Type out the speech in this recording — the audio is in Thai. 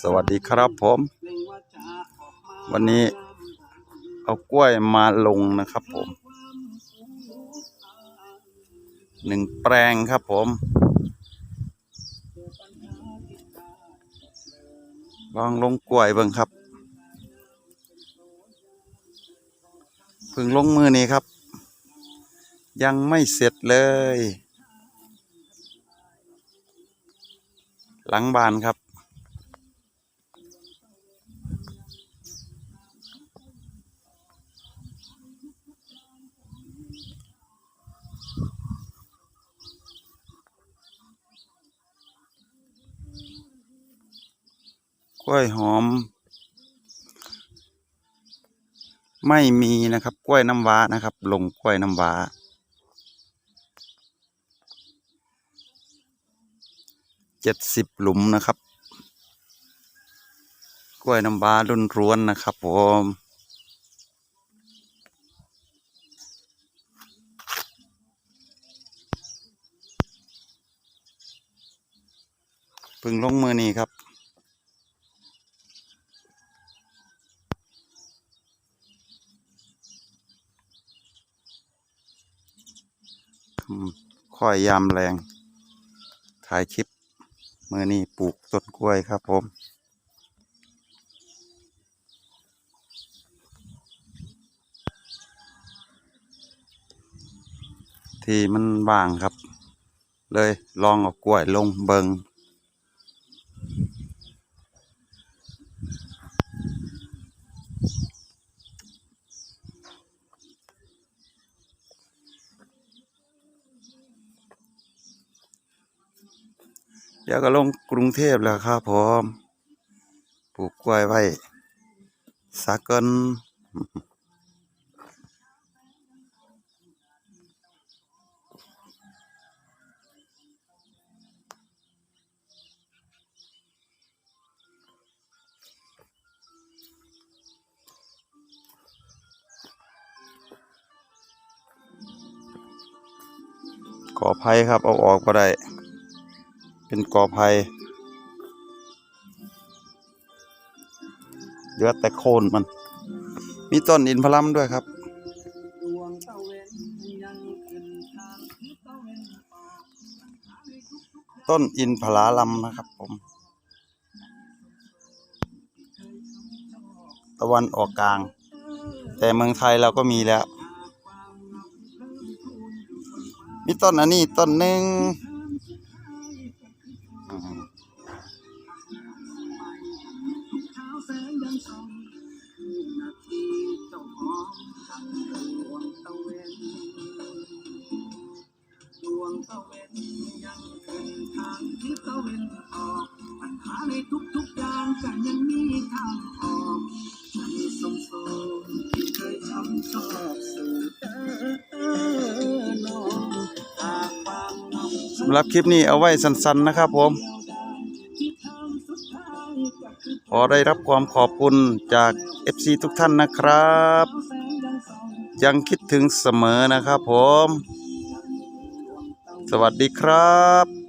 สวัสดีครับผม วันนี้เอากล้วยมาลงนะครับผม หนึ่งแปลงครับผม ลองลงกล้วยเบิ่งครับเพิ่งลงมือนี้ครับ ยังไม่เสร็จเลย หลังบานครับ กล้วยหอม ไม่มีนะครับ กล้วยน้ำว้านะครับ ลงกล้วยน้ำว้า เจ็ดสิบหลุมนะครับ กล้วยน้ำว้ารุ่นร้วนนะครับผมพึ่งลงมือนี้ครับค่อยยามแรง ถ่ายคลิป มื่อนี้ปลูกต้นกล้วยครับผม ที่มันว่างครับ เลยลองเอากล้วยลงเบิง เดี๋ยวก็ลงกรุงเทพแล้วครับผมปลูกกล้วยไว้สักกินกอไผ่ครับ เอาออกก็ได้ เป็นกอไผ่เหลือแต่โคนมัน มีต้นอินทผลัมด้วยครับต้นอินออกต้นอินทผลาลัมนะครับผม ตะวันออกกลาง แต่เมืองไทยเราก็มีแล้ว มีต้นอันนี้ต้นหนึ่ง ตะเวนยังขึ้นทางทิศตะเวนออกปัญหาในทุกๆอย่างก็ยังมีทางออกใจสมสมที่เคยช้ำชอบสู่อเออน้องหากบางน้องสำหรับคลิปนี้เอาไว้สั้นๆนะครับผม ขอได้รับความขอบคุณจาก FC ทุกท่านนะครับ ยังคิดถึงเสมอนะครับผม สวัสดีครับ